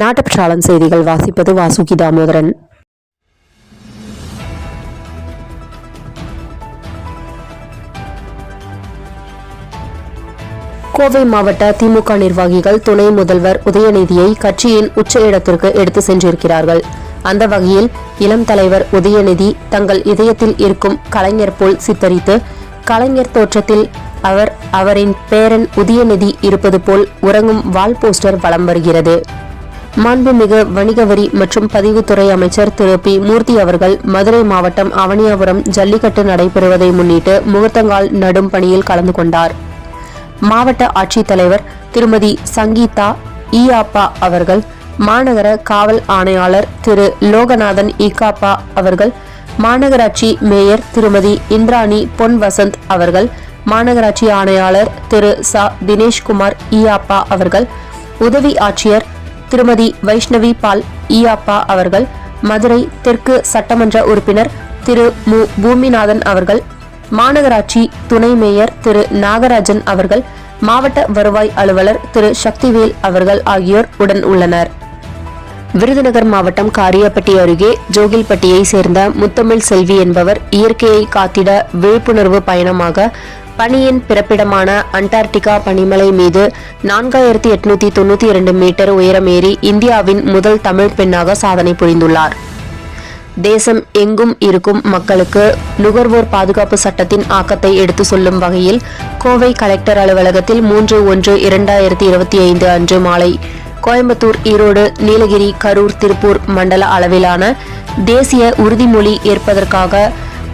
நாட்டுப்பற்றாளன் செய்திகள் வாசிப்பது வாசுகி தாமோதரன். கோவை மாவட்ட திமுக நிர்வாகிகள் துணை முதல்வர் உதயநிதியை கட்சியின் உச்ச இடத்திற்கு எடுத்து சென்றிருக்கிறார்கள். அந்த வகையில் இளம் தலைவர் உதயநிதி தங்கள் இதயத்தில் இருக்கும் கலைஞர் போல் சித்தரித்து கலைஞர் தோற்றத்தில் அவர் அவரின் பேரன் உதயநிதி இருப்பது போல் உறங்கும் வால் போஸ்டர் வலம் வருகிறது. மாண்புமிகு வணிக வரி மற்றும் பதிவுத்துறை அமைச்சர் திரு. பி. மூர்த்தி அவர்கள் மதுரை மாவட்டம் அவனியாபுரம் ஜல்லிக்கட்டு நடைபெறுவதை முன்னிட்டு முகூர்த்தங்கால் நடும் பணியில் கலந்து கொண்டார். மாவட்ட ஆட்சித்தலைவர் திருமதி சங்கீதா ஈயாப்பா அவர்கள் மாநகர காவல் ஆணையாளர் திரு லோகநாதன் ஈகாப்பா அவர்கள் மாநகராட்சி மேயர் திருமதி இந்திராணி பொன் வசந்த் அவர்கள் மாநகராட்சி ஆணையாளர் திரு ச. தினேஷ்குமார் ஈயாப்பா அவர்கள் உதவி ஆட்சியர் திருமதி வைஷ்ணவி பால் ஈயாப்பா அவர்கள் மதுரை தெற்கு சட்டமன்ற உறுப்பினர் திரு மு. பூமிநாதன் அவர்கள் மாநகராட்சி துணை மேயர் திரு நாகராஜன் அவர்கள் மாவட்ட வருவாய் அலுவலர் திரு சக்திவேல் அவர்கள் ஆகியோர் உடன் உள்ளனர். விருதுநகர் மாவட்டம் காரியப்பட்டி அருகே ஜோகில்பட்டியை சேர்ந்த முத்தமிழ் செல்வி என்பவர் இயற்கையை காத்திட விழிப்புணர்வு பயணமாக பனியின் பிறப்பிடமான அண்டார்டிகா பனிமலை மீது நான்காயிரத்தி எட்நூத்தி தொண்ணூத்தி இரண்டு மீட்டர் உயரமேறி இந்தியாவின் முதல் தமிழ் பெண்ணாக சாதனை புரிந்துள்ளார். தேசம் எங்கும் இருக்கும் மக்களுக்கு நுகர்வோர் பாதுகாப்பு சட்டத்தின் ஆக்கத்தை எடுத்து சொல்லும் வகையில் கோவை கலெக்டர் அலுவலகத்தில் மூன்று ஒன்று இரண்டாயிரத்தி இருபத்தி ஐந்து அன்று மாலை கோயம்புத்தூர் ஈரோடு நீலகிரி கரூர் திருப்பூர் மண்டல அளவிலான தேசிய உறுதிமொழி ஏற்பதற்காக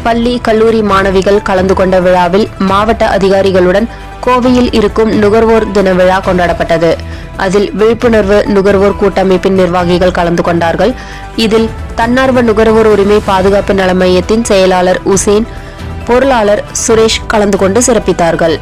பள்ளி கல்லூரி மாணவிகள் கலந்து கொண்ட விழாவில் மாவட்ட அதிகாரிகளுடன் கோவையில் இருக்கும் நுகர்வோர் தின விழா கொண்டாடப்பட்டது. அதில் விழிப்புணர்வு நுகர்வோர் கூட்டமைப்பின் நிர்வாகிகள் கலந்து கொண்டார்கள். இதில் தன்னார்வ நுகர்வோர் உரிமை பாதுகாப்பு நல மையத்தின் செயலாளர் உசேன் பொருளாளர் சுரேஷ் கலந்து கொண்டு சிறப்பித்தார்கள்.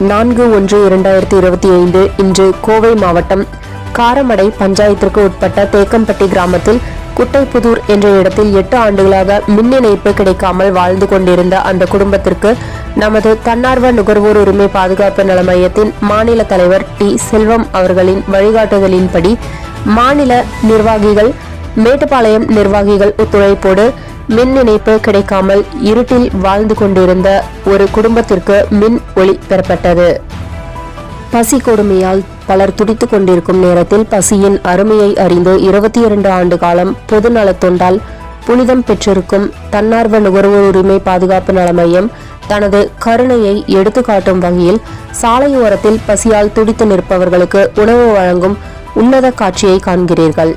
நான்கு ஒன்று இரண்டாயிரத்தி இருபத்தி ஐந்து இன்று கோவை மாவட்டம் காரமடை பஞ்சாயத்திற்கு உட்பட்ட தேக்கம்பட்டி கிராமத்தில் குட்டைப்புதூர் என்ற இடத்தில் எட்டு ஆண்டுகளாக மின் இணைப்பு கிடைக்காமல் வாழ்ந்து கொண்டிருந்த அந்த குடும்பத்திற்கு நமது தன்னார்வ நுகர்வோர் உரிமை பாதுகாப்பு நல மையத்தின் மாநில தலைவர் டி. செல்வம் அவர்களின் வழிகாட்டுதலின்படி மாநில நிர்வாகிகள் மேட்டுப்பாளையம் நிர்வாகிகள் ஒத்துழைப்போடு மின் இணைப்பு கிடைக்காமல் இருட்டில் வாழ்ந்து கொண்டிருந்த ஒரு குடும்பத்திற்கு மின் ஒளி பெறப்பட்டது. பசி கொடுமையால் பலர் துடித்துக் கொண்டிருக்கும் நேரத்தில் பசியின் அருமையை அறிந்து இருபத்தி இரண்டு ஆண்டு காலம் பொது தொண்டால் புனிதம் பெற்றிருக்கும் தன்னார்வ நுகர்வோர் உரிமை பாதுகாப்பு நல மையம் தனது கருணையை எடுத்துக்காட்டும் வகையில் சாலையோரத்தில் பசியால் துடித்து நிற்பவர்களுக்கு உணவு வழங்கும் உன்னத காட்சியை காண்கிறீர்கள்.